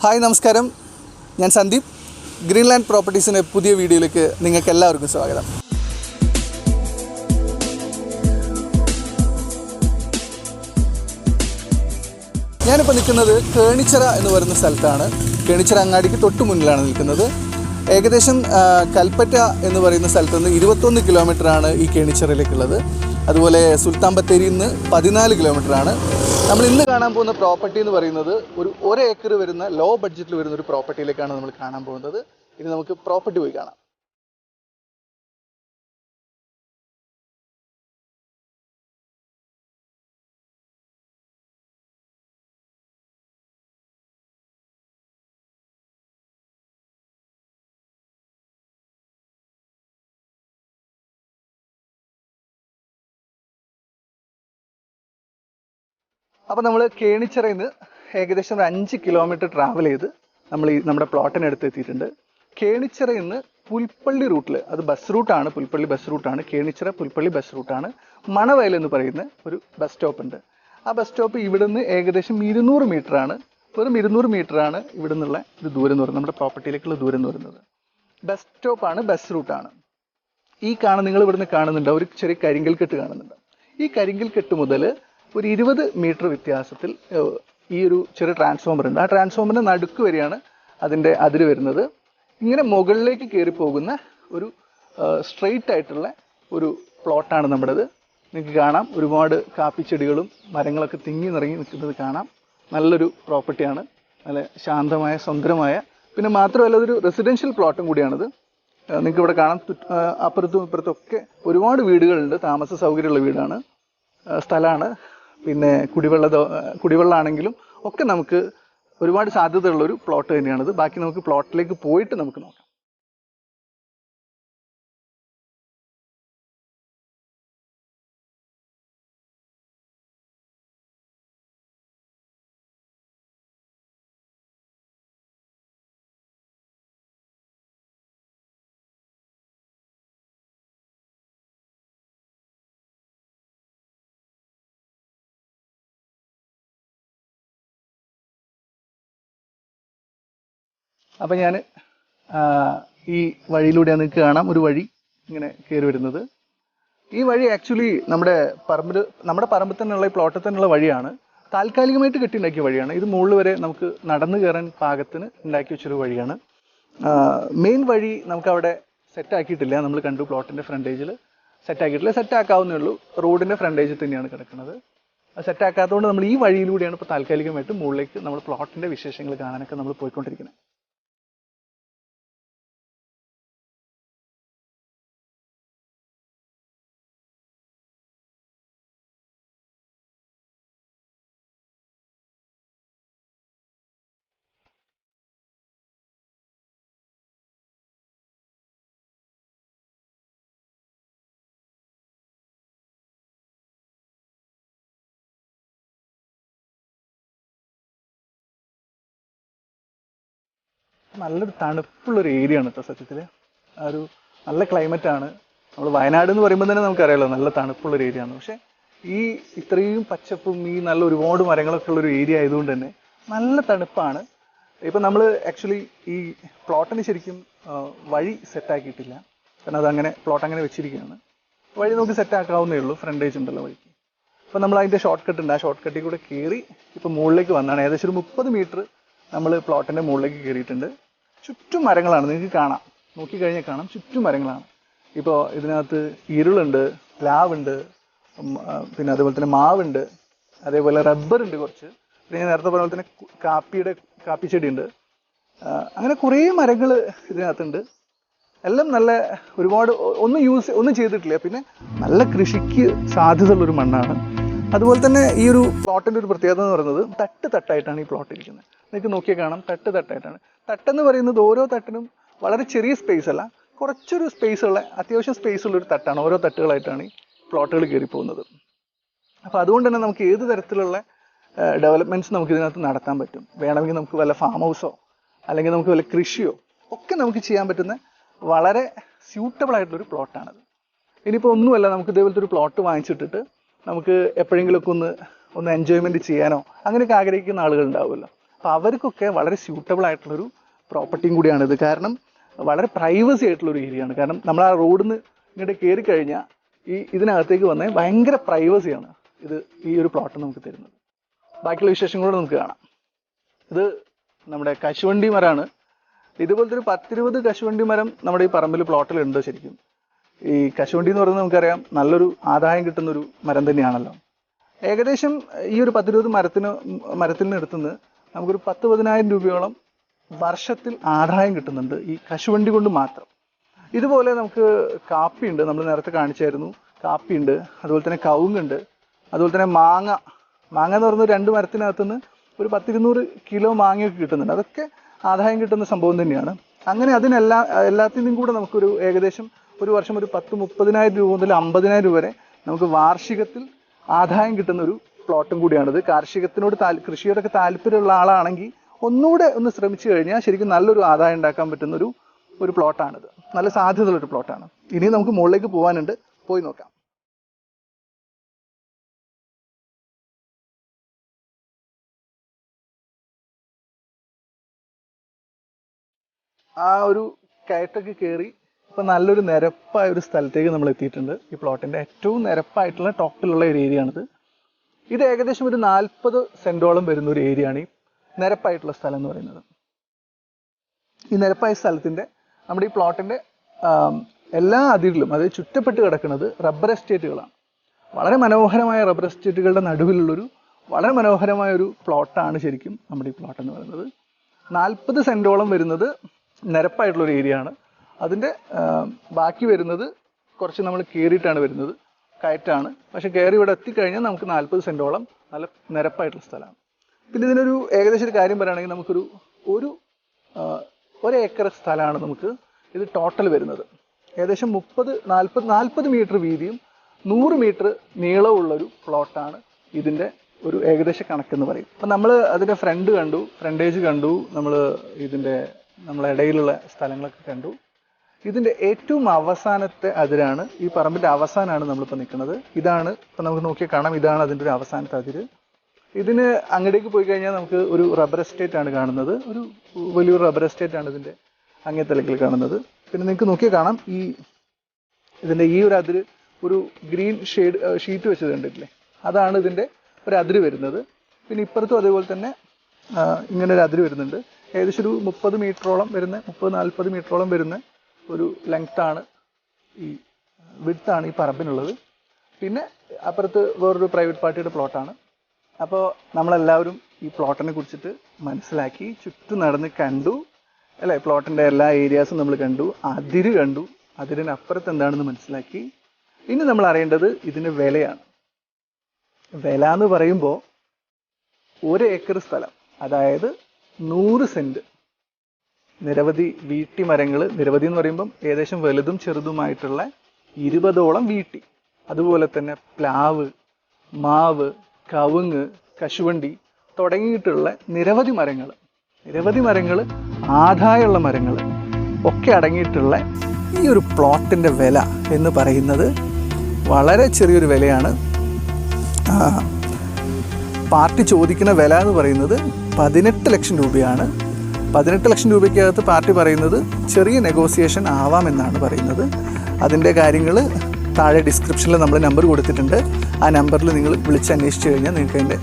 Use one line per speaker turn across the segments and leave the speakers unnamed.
Hi നമസ്കാരം. ഞാൻ Sandeep. Greenland പ്രോപ്പർട്ടീസിന്റെ പുതിയ വീഡിയോയിലേക്ക് നിങ്ങൾക്ക് എല്ലാവർക്കും സ്വാഗതം. ഞാനിപ്പോൾ നിൽക്കുന്നത് കേണിച്ചിറ എന്ന് പറയുന്ന സ്ഥലത്താണ്. കേണിച്ചിറ അങ്ങാടിക്ക് തൊട്ട് മുന്നിലാണ് നിൽക്കുന്നത്. ഏകദേശം കൽപ്പറ്റ എന്ന് പറയുന്ന സ്ഥലത്ത് നിന്ന് ഇരുപത്തൊന്ന് കിലോമീറ്ററാണ് ഈ കേണിച്ചിറയിലേക്കുള്ളത്. അതുപോലെ സുൽത്താൻ ബത്തേരിയിൽ നിന്ന് പതിനാല് കിലോമീറ്ററാണ്. നമ്മൾ ഇന്ന് കാണാൻ പോകുന്ന പ്രോപ്പർട്ടി എന്ന് പറയുന്നത് ഒരു ഒരു ഏക്കർ വരുന്ന ലോ ബഡ്ജറ്റിൽ വരുന്ന ഒരു പ്രോപ്പർട്ടിയിലേക്കാണ് നമ്മൾ കാണാൻ പോകുന്നത്. ഇനി നമുക്ക് പ്രോപ്പർട്ടി പോയി കാണാം. അപ്പോൾ നമ്മൾ കേണിച്ചിറയിൽ നിന്ന് ഏകദേശം ഒരു അഞ്ച് കിലോമീറ്റർ ട്രാവൽ ചെയ്ത് നമ്മൾ ഈ നമ്മുടെ പ്ലോട്ടിനടുത്ത് എത്തിയിട്ടുണ്ട് കേണിച്ചിറയിൽ നിന്ന് പുൽപ്പള്ളി റൂട്ടിൽ അത് ബസ് റൂട്ടാണ് പുൽപ്പള്ളി ബസ് റൂട്ടാണ് കേണിച്ചിറ പുൽപ്പള്ളി ബസ് റൂട്ടാണ് മണവയൽ എന്ന് പറയുന്ന ഒരു ബസ് സ്റ്റോപ്പ് ഉണ്ട്. ആ ബസ് സ്റ്റോപ്പ് ഇവിടുന്ന് ഏകദേശം ഇരുന്നൂറ് ആണ് വെറും ഇരുന്നൂറ് ആണ് ഇവിടെ നിന്നുള്ള ഇത് ദൂരം എന്ന് പറയുന്നത് നമ്മുടെ പ്രോപ്പർട്ടിയിലേക്കുള്ള ദൂരം എന്ന് പറയുന്നത്. ബസ് സ്റ്റോപ്പാണ് ബസ് റൂട്ടാണ് ഈ കാണുന്ന നിങ്ങൾ ഇവിടുന്ന് കാണുന്നുണ്ട് ഒരു ചെറിയ കരിങ്കൽ കെട്ട് കാണുന്നുണ്ട്. ഈ കരിങ്കൽ കെട്ട് മുതൽ ഒരു ഇരുപത് മീറ്റർ വ്യത്യാസത്തിൽ ഈ ഒരു ചെറിയ ട്രാൻസ്ഫോമർ ഉണ്ട്. ആ ട്രാൻസ്ഫോമറിന് നടുക്ക് വരെയാണ് അതിന്റെ അതിര് വരുന്നത്. ഇങ്ങനെ മുകളിലേക്ക് കയറി പോകുന്ന ഒരു സ്ട്രെയിറ്റ് ആയിട്ടുള്ള ഒരു പ്ലോട്ടാണ് നമ്മുടേത്. നിങ്ങൾക്ക് കാണാം. ഒരുപാട് കാപ്പിച്ചെടികളും മരങ്ങളൊക്കെ തിങ്ങി നിറങ്ങി നിൽക്കുന്നത് കാണാം. നല്ലൊരു പ്രോപ്പർട്ടിയാണ് നല്ല ശാന്തമായ സുന്ദരമായ പിന്നെ മാത്രമല്ല അതൊരു റെസിഡൻഷ്യൽ പ്ലോട്ടും കൂടിയാണിത്. നിങ്ങൾക്ക് ഇവിടെ കാണാം. അപ്പുറത്തും ഇപ്പുറത്തും ഒക്കെ ഒരുപാട് വീടുകളുണ്ട്. താമസ സൗകര്യമുള്ള വീടാണ്. സ്ഥലമാണ്. പിന്നെ കുടിവെള്ള കുടിവെള്ളമാണെങ്കിലും ഒക്കെ നമുക്ക് ഒരുപാട് സാധ്യതയുള്ള ഒരു പ്ലോട്ട് തന്നെയാണിത്. ബാക്കി നമുക്ക് പ്ലോട്ടിലേക്ക് പോയിട്ട് നമുക്ക് നോക്കാം. അപ്പം ഞാൻ ഈ വഴിയിലൂടെ നിങ്ങൾക്ക് കാണാം. ഒരു വഴി ഇങ്ങനെ കയറി വരുന്നത്. ഈ വഴി ആക്ച്വലി നമ്മുടെ പറമ്പിൽ നമ്മുടെ പറമ്പിൽ തന്നെയുള്ള ഈ പ്ലോട്ടിൽ തന്നെയുള്ള വഴിയാണ്. താൽക്കാലികമായിട്ട് കെട്ടിയുണ്ടാക്കിയ വഴിയാണ്. ഇത് മുകളിൽ വരെ നമുക്ക് നടന്നു കയറാൻ പാകത്തിന് ഉണ്ടാക്കി വെച്ചൊരു വഴിയാണ്. മെയിൻ വഴി നമുക്ക് അവിടെ സെറ്റ് ആക്കിയിട്ടില്ല. നമ്മൾ കണ്ടു പ്ലോട്ടിന്റെ ഫ്രണ്ടേജിൽ സെറ്റ് ആക്കിയിട്ടില്ല. സെറ്റ് ആക്കാവുന്നേ ഉള്ളൂ. റോഡിന്റെ ഫ്രണ്ടേജിൽ തന്നെയാണ് കിടക്കുന്നത്. സെറ്റ് ആക്കാത്തതുകൊണ്ട് നമ്മൾ ഈ വഴിയിലൂടെയാണ് ഇപ്പോൾ താൽക്കാലികമായിട്ട് മുകളിലേക്ക് നമ്മൾ പ്ലോട്ടിന്റെ വിശേഷങ്ങൾ കാണാനൊക്കെ നമ്മൾ പോയിക്കൊണ്ടിരിക്കുന്നത്. നല്ലൊരു തണുപ്പുള്ളൊരു ഏരിയ ആണ് കേട്ടോ സത്യത്തിൽ ആ ഒരു നല്ല ക്ലൈമറ്റ് ആണ്. നമ്മൾ വയനാട് എന്ന് പറയുമ്പോൾ തന്നെ നമുക്കറിയാലോ നല്ല തണുപ്പുള്ളൊരു ഏരിയ ആണ് പക്ഷെ ഈ ഇത്രയും പച്ചപ്പും ഈ നല്ല ഒരുപാട് മരങ്ങളൊക്കെ ഉള്ള ഒരു ഏരിയ ആയതുകൊണ്ട് തന്നെ നല്ല തണുപ്പാണ്. ഇപ്പം നമ്മൾ ആക്ച്വലി ഈ പ്ലോട്ടിന് ശരിക്കും വഴി സെറ്റാക്കിയിട്ടില്ല കാരണം അതങ്ങനെ പ്ലോട്ട് അങ്ങനെ വെച്ചിരിക്കുകയാണ്. വഴി നമുക്ക് സെറ്റ് ആക്കാവുന്നേ ഉള്ളൂ. ഫ്രണ്ടേജ് ഉണ്ടല്ലോ വഴിക്ക്. അപ്പൊ നമ്മൾ അതിന്റെ ഷോർട്ട് കട്ട് ഉണ്ട്. ആ ഷോർട്ട് കട്ടിൽ കൂടെ കയറി ഇപ്പൊ മുകളിലേക്ക് വന്നാണ്. ഏകദേശം ഒരു മുപ്പത് മീറ്റർ നമ്മൾ പ്ലോട്ടിന്റെ മുകളിലേക്ക് കയറിയിട്ടുണ്ട് ചുറ്റും മരങ്ങളാണ് നിങ്ങൾക്ക് കാണാം. നോക്കിക്കഴിഞ്ഞാൽ കാണാം. ചുറ്റും മരങ്ങളാണ് ഇപ്പോൾ ഇതിനകത്ത് ഇരുളുണ്ട് പ്ലാവുണ്ട് പിന്നെ അതുപോലെ തന്നെ മാവുണ്ട് അതേപോലെ റബ്ബർ ഉണ്ട് കുറച്ച്. പിന്നെ ഞാൻ നേരത്തെ പറഞ്ഞ പോലെ തന്നെ കാപ്പിയുടെ കാപ്പി ചെടിയുണ്ട് അങ്ങനെ കുറേ മരങ്ങൾ ഇതിനകത്തുണ്ട്. എല്ലാം നല്ല ഒരുപാട് ഒന്നും യൂസ് ഒന്നും ചെയ്തിട്ടില്ല. പിന്നെ നല്ല കൃഷിക്ക് സാധ്യതയുള്ള ഒരു മണ്ണാണ് അതുപോലെ തന്നെ ഈ ഒരു പ്ലോട്ടിന്റെ ഒരു പ്രത്യേകത എന്ന് പറയുന്നത് തട്ട് തട്ടായിട്ടാണ് ഈ പ്ലോട്ട് ഇരിക്കുന്നത്. നിങ്ങൾക്ക് നോക്കിയാൽ കാണാം തട്ട് തട്ടായിട്ടാണ്. തട്ടെന്ന് പറയുന്നത് ഓരോ തട്ടിനും വളരെ ചെറിയ സ്പേസ് അല്ല കുറച്ചൊരു സ്പേസ് ഉള്ള അത്യാവശ്യം സ്പേസ് ഉള്ള ഒരു തട്ടാണ്. ഓരോ തട്ടുകളായിട്ടാണ് ഈ പ്ലോട്ടുകൾ കയറി പോകുന്നത് അപ്പോൾ അതുകൊണ്ട് തന്നെ നമുക്ക് ഏത് തരത്തിലുള്ള ഡെവലപ്മെന്റ്സ് നമുക്ക് ഇതിനകത്ത് നടത്താൻ പറ്റും? വേണമെങ്കിൽ നമുക്ക് വല്ല ഫാം ഹൗസോ അല്ലെങ്കിൽ നമുക്ക് വല്ല കൃഷിയോ ഒക്കെ നമുക്ക് ചെയ്യാൻ പറ്റുന്ന വളരെ സ്യൂട്ടബിൾ ആയിട്ടുള്ളൊരു പ്ലോട്ടാണത് ഇനിയിപ്പോൾ ഒന്നുമല്ല നമുക്ക് ഇതേപോലത്തെ ഒരു പ്ലോട്ട് വാങ്ങിച്ചിട്ടിട്ട് നമുക്ക് എപ്പോഴെങ്കിലുമൊക്കെ ഒന്ന് ഒന്ന് എൻജോയ്മെന്റ് ചെയ്യാനോ അങ്ങനെയൊക്കെ ആഗ്രഹിക്കുന്ന ആളുകൾ ഉണ്ടാവുമല്ലോ അപ്പോൾ അവർക്കൊക്കെ വളരെ സ്യൂട്ടബിൾ ആയിട്ടുള്ളൊരു പ്രോപ്പർട്ടിയും കൂടിയാണിത് കാരണം വളരെ പ്രൈവസി ആയിട്ടുള്ള ആയിട്ടുള്ളൊരു ഏരിയയാണ് കാരണം നമ്മൾ ആ റോഡിൽ നിന്ന് ഇങ്ങോട്ട് കയറി കഴിഞ്ഞാൽ ഈ ഇതിനകത്തേക്ക് വന്നാൽ ഭയങ്കര പ്രൈവസിയാണ് ഇത് ഈ ഒരു പ്ലോട്ട് നമുക്ക് തരുന്നത്. ബാക്കിയുള്ള വിശേഷങ്ങളോട് നമുക്ക് കാണാം. ഇത് നമ്മുടെ കശുവണ്ടി മരമാണ്. ഇതുപോലത്തെ ഒരു പത്തിരുപത് കശുവണ്ടി മരം നമ്മുടെ ഈ പറമ്പിൽ പ്ലോട്ടിലുണ്ട് ശരിക്കും. ഈ കശുവണ്ടി എന്ന് പറയുന്നത് നമുക്കറിയാം നല്ലൊരു ആദായം കിട്ടുന്ന ഒരു മരം തന്നെയാണല്ലോ. ഏകദേശം ഈ ഒരു പത്തിരുപത് മരത്തിന് മരത്തിൽ നിന്ന് എടുത്തുനിന്ന് നമുക്കൊരു പത്ത് പതിനായിരം രൂപയോളം വർഷത്തിൽ ആദായം കിട്ടുന്നുണ്ട് ഈ കശുവണ്ടി കൊണ്ട് മാത്രം. ഇതുപോലെ നമുക്ക് കാപ്പിയുണ്ട് നമ്മൾ നേരത്തെ കാണിച്ചായിരുന്നു. കാപ്പിയുണ്ട് അതുപോലെ തന്നെ കവുങ്ങുണ്ട് അതുപോലെ തന്നെ മാങ്ങ. മാങ്ങ എന്ന് പറയുന്നത് രണ്ട് മരത്തിനകത്തുനിന്ന് ഒരു പത്തിരുന്നൂറ് കിലോ മാങ്ങയൊക്കെ കിട്ടുന്നുണ്ട്. അതൊക്കെ ആദായം കിട്ടുന്ന സംഭവം തന്നെയാണ്. അങ്ങനെ അതിനെല്ലാ എല്ലാത്തിനും കൂടെ നമുക്കൊരു ഏകദേശം ഒരു വർഷം ഒരു പത്ത് മുപ്പതിനായിരം രൂപ മുതൽ അമ്പതിനായിരം രൂപ വരെ നമുക്ക് വാർഷികത്തിൽ ആദായം കിട്ടുന്ന ഒരു പ്ലോട്ടും കൂടിയാണിത്. കാർഷികത്തിനോട് താൽ കൃഷിയോടൊക്കെ താല്പര്യമുള്ള ആളാണെങ്കിൽ ഒന്നുകൂടെ ഒന്ന് ശ്രമിച്ചു കഴിഞ്ഞാൽ ശരിക്കും നല്ലൊരു ആദായം ഉണ്ടാക്കാൻ പറ്റുന്ന ഒരു ഒരു പ്ലോട്ടാണിത്. നല്ല സാധ്യതയുള്ള ഒരു പ്ലോട്ടാണ്. ഇനി നമുക്ക് മുകളിലേക്ക് പോകാനുണ്ട് പോയി നോക്കാം. ആ ഒരു കയറ്റൊക്കെ കയറി ഇപ്പൊ നല്ലൊരു നിരപ്പായ ഒരു സ്ഥലത്തേക്ക് നമ്മൾ എത്തിയിട്ടുണ്ട്. ഈ പ്ലോട്ടിന്റെ ഏറ്റവും നിരപ്പായിട്ടുള്ള ടോപ്പിലുള്ള ഒരു ഏരിയ ആണിത്. ഇത് ഏകദേശം ഒരു നാൽപ്പത് സെന്റോളം വരുന്ന ഒരു ഏരിയ ആണ് ഈ നിരപ്പായിട്ടുള്ള സ്ഥലം എന്ന് പറയുന്നത്. ഈ നിരപ്പായ സ്ഥലത്തിന്റെ നമ്മുടെ ഈ പ്ലോട്ടിന്റെ എല്ലാ അതിരിലും അതായത് ചുറ്റപ്പെട്ട് കിടക്കുന്നത് റബ്ബർ എസ്റ്റേറ്റുകളാണ് വളരെ മനോഹരമായ റബ്ബർ എസ്റ്റേറ്റുകളുടെ നടുവിലുള്ളൊരു വളരെ മനോഹരമായ ഒരു പ്ലോട്ടാണ് ശരിക്കും നമ്മുടെ ഈ പ്ലോട്ട് എന്ന് പറയുന്നത്. നാൽപ്പത് സെന്റോളം വരുന്നത് നിരപ്പായിട്ടുള്ള ഒരു ഏരിയ ആണ്. അതിന്റെ ആം, ബാക്കി വരുന്നത് കുറച്ച് നമ്മൾ കയറിയിട്ടാണ് വരുന്നത്. കയറ്റാണ്. പക്ഷെ കയറി ഇവിടെ എത്തിക്കഴിഞ്ഞാൽ നമുക്ക് നാൽപ്പത് സെന്റോളം നല്ല നിരപ്പായിട്ടുള്ള സ്ഥലമാണ്. പിന്നെ ഇതിനൊരു ഏകദേശം ഒരു കാര്യം പറയുകയാണെങ്കിൽ നമുക്കൊരു ഒരു ഒരു ഏക്കർ സ്ഥലമാണ് നമുക്ക് ഇത് ടോട്ടൽ വരുന്നത്. ഏകദേശം മുപ്പത് നാൽപ്പത് നാൽപ്പത് മീറ്റർ വീതിയും നൂറ് മീറ്റർ നീളമുള്ളൊരു പ്ലോട്ടാണ് ഇതിന്റെ ഒരു ഏകദേശ കണക്കെന്ന് പറയും. അപ്പം നമ്മൾ അതിന്റെ ഫ്രണ്ട് കണ്ടു ഫ്രണ്ടേജ് കണ്ടു നമ്മൾ ഇതിന്റെ നമ്മളെ ഇടയിലുള്ള സ്ഥലങ്ങളൊക്കെ കണ്ടു. ഇതിന്റെ ഏറ്റവും അവസാനത്തെ അതിരാണ്. ഈ പറമ്പിന്റെ അവസാനമാണ് നമ്മളിപ്പോൾ നിൽക്കുന്നത്. ഇതാണ് ഇപ്പം നമുക്ക് നോക്കിയാൽ കാണാം. ഇതാണ് അതിന്റെ ഒരു അവസാനത്തെ അതിര്. ഇതിന് അങ്ങടേക്ക് പോയി കഴിഞ്ഞാൽ നമുക്ക് ഒരു റബ്ബർ എസ്റ്റേറ്റ് ആണ് കാണുന്നത്. ഒരു വലിയൊരു റബ്ബർ എസ്റ്റേറ്റ് ആണ് ഇതിന്റെ അങ്ങേ തലക്കിൽ കാണുന്നത്. പിന്നെ നിങ്ങൾക്ക് നോക്കിയാൽ കാണാം ഈ ഇതിന്റെ ഈ ഒരു അതിര് ഒരു ഗ്രീൻ ഷെയ്ഡ് ഷീറ്റ് വെച്ചത് കണ്ടിട്ടില്ലേ? അതാണ് ഇതിന്റെ ഒരു അതിര് വരുന്നത്. പിന്നെ ഇപ്പുറത്തും അതേപോലെ തന്നെ ഇങ്ങനെ ഒരു അതിര് വരുന്നുണ്ട്. ഏകദേശം ഒരു മുപ്പത് മീറ്ററോളം വരുന്ന മുപ്പത് നാൽപ്പത് മീറ്ററോളം വരുന്ന ഒരു ലെങ്ത് ആണ് ഈ ആണ് ഈ പറമ്പിനുള്ളത്. പിന്നെ അപ്പുറത്ത് വേറൊരു പ്രൈവറ്റ് പാർട്ടിയുടെ പ്ലോട്ടാണ് അപ്പോൾ നമ്മളെല്ലാവരും ഈ പ്ലോട്ടിനെ കുറിച്ചിട്ട് മനസ്സിലാക്കി ചുറ്റും നടന്ന് കണ്ടു. അല്ലേ? പ്ലോട്ടിന്റെ എല്ലാ ഏരിയാസും നമ്മൾ കണ്ടു. അതിര് കണ്ടു. അതിരിനപ്പുറത്ത് എന്താണെന്ന് മനസ്സിലാക്കി. ഇനി നമ്മൾ അറിയേണ്ടത് ഇതിന്റെ വിലയാണ്. വില എന്ന് പറയുമ്പോൾ ഒരു ഏക്കർ സ്ഥലം അതായത് നൂറ് സെന്റ് നിരവധി വീട്ടി മരങ്ങൾ നിരവധി എന്ന് പറയുമ്പം ഏകദേശം വലുതും ചെറുതുമായിട്ടുള്ള ഇരുപതോളം വീട്ടി. അതുപോലെ തന്നെ പ്ലാവ് മാവ് കവുങ്ങ് കശുവണ്ടി തുടങ്ങിയിട്ടുള്ള നിരവധി മരങ്ങൾ നിരവധി മരങ്ങൾ ആദായമുള്ള മരങ്ങൾ ഒക്കെ അടങ്ങിയിട്ടുള്ള ഈ ഒരു പ്ലോട്ടിന്റെ വില എന്ന് പറയുന്നത് വളരെ ചെറിയൊരു വിലയാണ്. പാർട്ടി ചോദിക്കുന്ന വില എന്ന് പറയുന്നത് പതിനെട്ട് ലക്ഷം രൂപയാണ്. പതിനെട്ട് ലക്ഷം രൂപയ്ക്കകത്ത് പാർട്ടി പറയുന്നത് ചെറിയ നെഗോസിയേഷൻ ആവാമെന്നാണ് പറയുന്നത്. അതിന്റെ കാര്യങ്ങൾ താഴെ ഡിസ്ക്രിപ്ഷനിൽ നമ്മൾ നമ്പർ കൊടുത്തിട്ടുണ്ട്. ആ നമ്പറിൽ നിങ്ങൾ വിളിച്ച് അന്വേഷിച്ച് കഴിഞ്ഞാൽ നിങ്ങൾക്ക് അതിന്റെ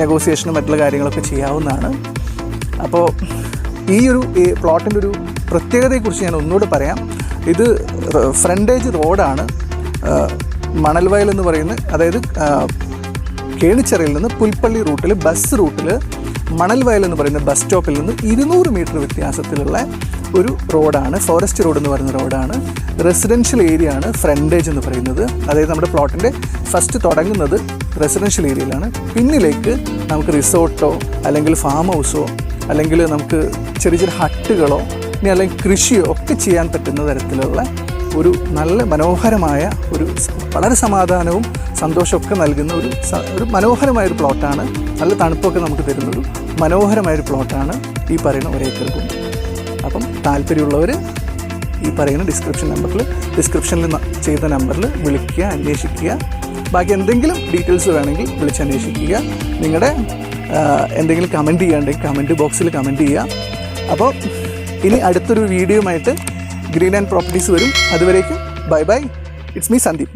നെഗോസിയേഷനും മറ്റുള്ള കാര്യങ്ങളൊക്കെ ചെയ്യാവുന്നതാണ്. അപ്പോൾ ഈ ഒരു പ്ലോട്ടിന്റെ ഒരു പ്രത്യേകതയെക്കുറിച്ച് ഞാൻ ഒന്നുകൂടെ പറയാം. ഇത് ഫ്രണ്ടേജ് റോഡാണ് മണൽവയൽ എന്ന് പറയുന്ന അതായത് കേണിച്ചിറയിൽ നിന്ന് പുൽപ്പള്ളി റൂട്ടിൽ ബസ് റൂട്ടിൽ മണൽവയൽ എന്ന് പറയുന്ന ബസ് സ്റ്റോപ്പിൽ നിന്ന് ഇരുന്നൂറ് മീറ്റർ വ്യത്യാസത്തിലുള്ള ഒരു റോഡാണ് ഫോറസ്റ്റ് റോഡ് എന്ന് പറയുന്ന റോഡാണ് റെസിഡൻഷ്യൽ ഏരിയ ആണ് ഫ്രണ്ടേജ് എന്ന് പറയുന്നത്. അതായത് നമ്മുടെ പ്ലോട്ടിന്റെ ഫസ്റ്റ് തുടങ്ങുന്നത് റെസിഡൻഷ്യൽ ഏരിയയിലാണ് പിന്നിലേക്ക് നമുക്ക് റിസോർട്ടോ അല്ലെങ്കിൽ ഫാം ഹൗസോ അല്ലെങ്കിൽ നമുക്ക് ചെറിയ ചെറിയ ഹട്ടുകളോ ഇനി അല്ലെങ്കിൽ കൃഷിയോ ഒക്കെ ചെയ്യാൻ പറ്റുന്ന തരത്തിലുള്ള ഒരു നല്ല മനോഹരമായ ഒരു വളരെ സമാധാനവും സന്തോഷമൊക്കെ നൽകുന്ന ഒരു ഒരു മനോഹരമായൊരു പ്ലോട്ടാണ്. നല്ല തണുപ്പൊക്കെ നമുക്ക് തരുന്നൊരു മനോഹരമായൊരു പ്ലോട്ടാണ് ഈ പറയുന്ന ഒരേക്കർ ഭൂമി. അപ്പം താല്പര്യമുള്ളവർ ഈ പറയുന്ന ഡിസ്ക്രിപ്ഷൻ നമ്പറിൽ ഡിസ്ക്രിപ്ഷനിൽ ചെയ്ത നമ്പറിൽ വിളിക്കുക അന്വേഷിക്കുക. ബാക്കി എന്തെങ്കിലും ഡീറ്റെയിൽസ് വേണമെങ്കിൽ വിളിച്ച് അന്വേഷിക്കുക. നിങ്ങളുടെ എന്തെങ്കിലും കമന്റ് ചെയ്യാണ്ടെങ്കിൽ കമന്റ് ബോക്സിൽ കമന്റ് ചെയ്യുക അപ്പോൾ ഇനി അടുത്തൊരു വീഡിയോയുമായിട്ട് ഗ്രീൻ ആൻഡ് പ്രോപ്പർട്ടീസ് വരും. അതുവരേക്കും bye bye. It's me Sandeep